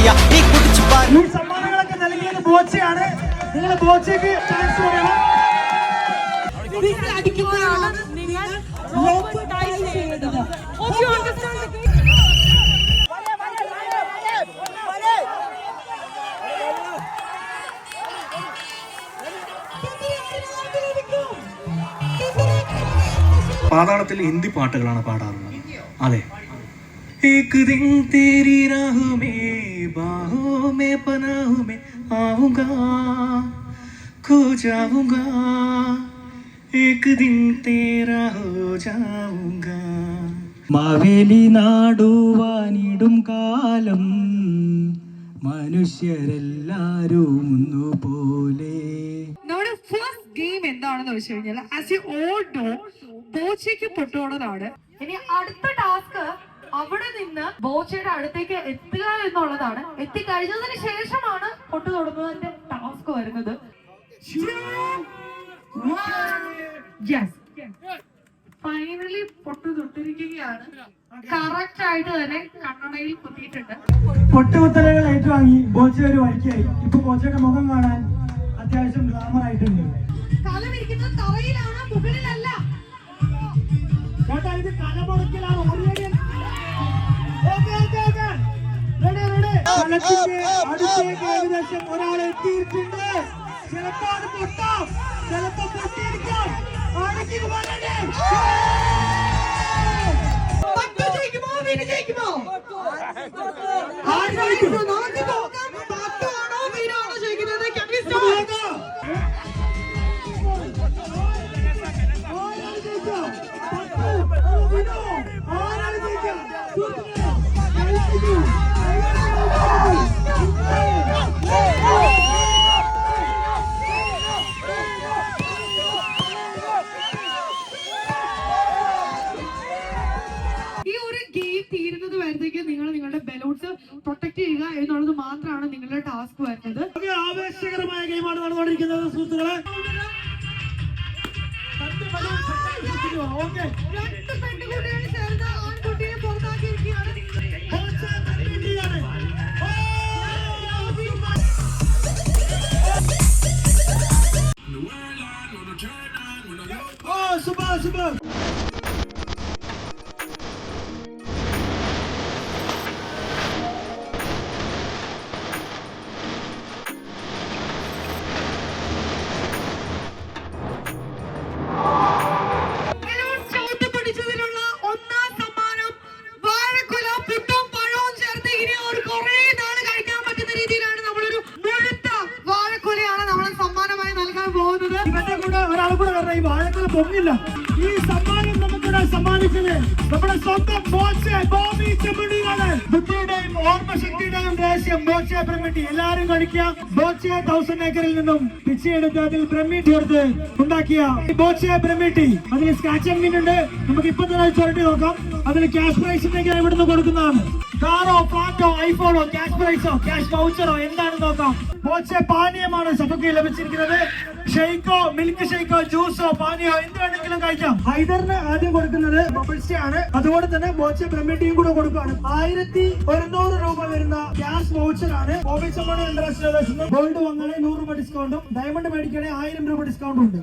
നീ കുടിച്ചു ഈ സമ്മാനങ്ങളൊക്കെ നൽകിയത് ബോച്ചയാണ്. നിങ്ങൾ ബോച്ചയ്ക്ക് ചാൻസ് കൊടുക്കണം നിങ്ങൾ അടിക്കുമ്പോഴാണ് നിങ്ങൾ ലോക്ക് ടൈ ചെയ്യുന്നത് Hope you understand the game. പാതാളത്തിൽ ഹിന്ദി പാട്ടുകളാണ് പാടാറുള്ളത്. അതെ. एक दिन तेरी राहों में बाहों में पनाहों में आऊंगा खो जाऊंगा एक दिन तेरा हो जाऊंगा മാവേലി നാടുവാനിടും കാലം മനുഷ്യരെല്ലാരും ഒന്നുപോലെ നമ്മുടെ ഫസ്റ്റ് ഗെയിം എന്താണെന്ന് വെച്ച് കഴിഞ്ഞാൽ ആസ് യു ഓൾ നോ ബോച്ചയ്ക്ക് പൊട്ടുകൊള്ളതാണ് ഇനി അടുത്ത ടാസ്ക് അവിടെ നിന്ന് ബോച്ചയുടെ അടുത്തേക്ക് എത്തുക എന്നുള്ളതാണ്. എത്തിക്കഴിഞ്ഞതിന് ശേഷമാണ് പൊട്ടു തൊടുന്നതിന്റെ ടാസ്ക് വരുന്നത്. ഫൈനലി പൊട്ടു തൊട്ടിരിക്കുകയാണ്. കറക്റ്റ് ആയിട്ട് തന്നെ കണ്ണടയിൽ കുത്തിയിട്ടുണ്ട്. പൊട്ടുകുത്തലുകൾ ഏറ്റുവാങ്ങി ബോച്ച ഒരു വഴിക്കായി. ഇപ്പൊ ബോച്ചയുടെ മുഖം കാണാൻ അത്യാവശ്യം ഗ്ലാമർ ആയിട്ടുണ്ട്. കലം ഇരിക്കുന്നത് തറയിലാണ് മുകളിലല്ല. കലത്തിന്റെ അടുത്തേക്ക് ഏകദേശം ഒരാൾ എത്തിയിട്ടുണ്ട്. ചിലപ്പോ അത് പൊട്ടാം. ചിലപ്പോ പൊട്ടിയിരിക്കാം. ആണെങ്കിൽ വരട്ടെ. ബലൂൺസ് പ്രൊട്ടക്ട് ചെയ്യുക എന്നുള്ളത് മാത്രമാണ് നിങ്ങളുടെ ടാസ്ക് വരുന്നത്. ആവേശകരമായ ഗെയിമാണ് നടന്നുകൊണ്ടിരിക്കുന്നത് സുഹൃത്തുക്കളെ. രണ്ട് പെൺകുട്ടികൾ ചേർന്ന് ആൺകുട്ടിയെ പുറത്താക്കിയിരിക്കുകയാണ്. ഓ സൂപ്പർ സൂപ്പർ പൊങ്ങില്ല. ഈ സമ്മാനം നമുക്കിടെ സമ്മാനിച്ചത് നമ്മുടെ സ്വന്തം ബോച്ചെ ബോബി ചെമ്മണിയാണ്. ബുദ്ധിയുടെയും ഓർമ്മശക്തിയുടെയും രഹസ്യം ബോച്ചെ ബ്രഹ്മിട്ടി എല്ലാരും കഴിക്കുക ബോച്ചെ തൗസൻഡ് ഏക്കറിൽ നിന്നും പിച്ചയെടുത്ത് അതിൽ ബ്രഹ്മി ചേർത്ത് ഉണ്ടാക്കിയ ബോച്ചെ ബ്രഹ്മിട്ടി. അതിൽ സ്കാച്ച് ഉണ്ട്. നമുക്ക് ഇപ്പൊ തന്നെ ചുരട്ടി നോക്കാം. അതിൽ ക്യാഷ് പ്രൈസ് ഉണ്ടെങ്കിൽ ഇവിടുന്ന് കൊടുക്കുന്നതാണ്. കാറോ ഫ്ലാറ്റോ ഐഫോണോ ക്യാഷ് പ്രൈസോ ക്യാഷ് വൗച്ചറോ എന്താണ് നോക്കാം. പോച്ചെ പാനീയമാണ് സഭയ്ക്ക് ലഭിച്ചിരിക്കുന്നത്. ഷെയ്ക്കോ മിൽക്ക് ഷെയ്ക്കോ ജ്യൂസോ പാനീയോ എന്ത് വേണമെങ്കിലും കഴിക്കാം. ഹൈദറിന് ആദ്യം കൊടുക്കുന്നത് ബബിൾസി ആണ്. അതുപോലെ തന്നെ ബോച്ചെ ബ്രഹ്മിട്ടിയും കൂടെ കൊടുക്കുകയാണ് ആയിരത്തി ഒരുന്നൂറ് രൂപ വരുന്ന ക്യാഷ് വൗച്ചർ ആണ്. ഗോൾഡ് വാങ്ങണേ നൂറ് രൂപ ഡിസ്കൗണ്ടും ഡയമണ്ട് മേടിക്കണേ ആയിരം രൂപ ഡിസ്കൗണ്ടും ഉണ്ട്.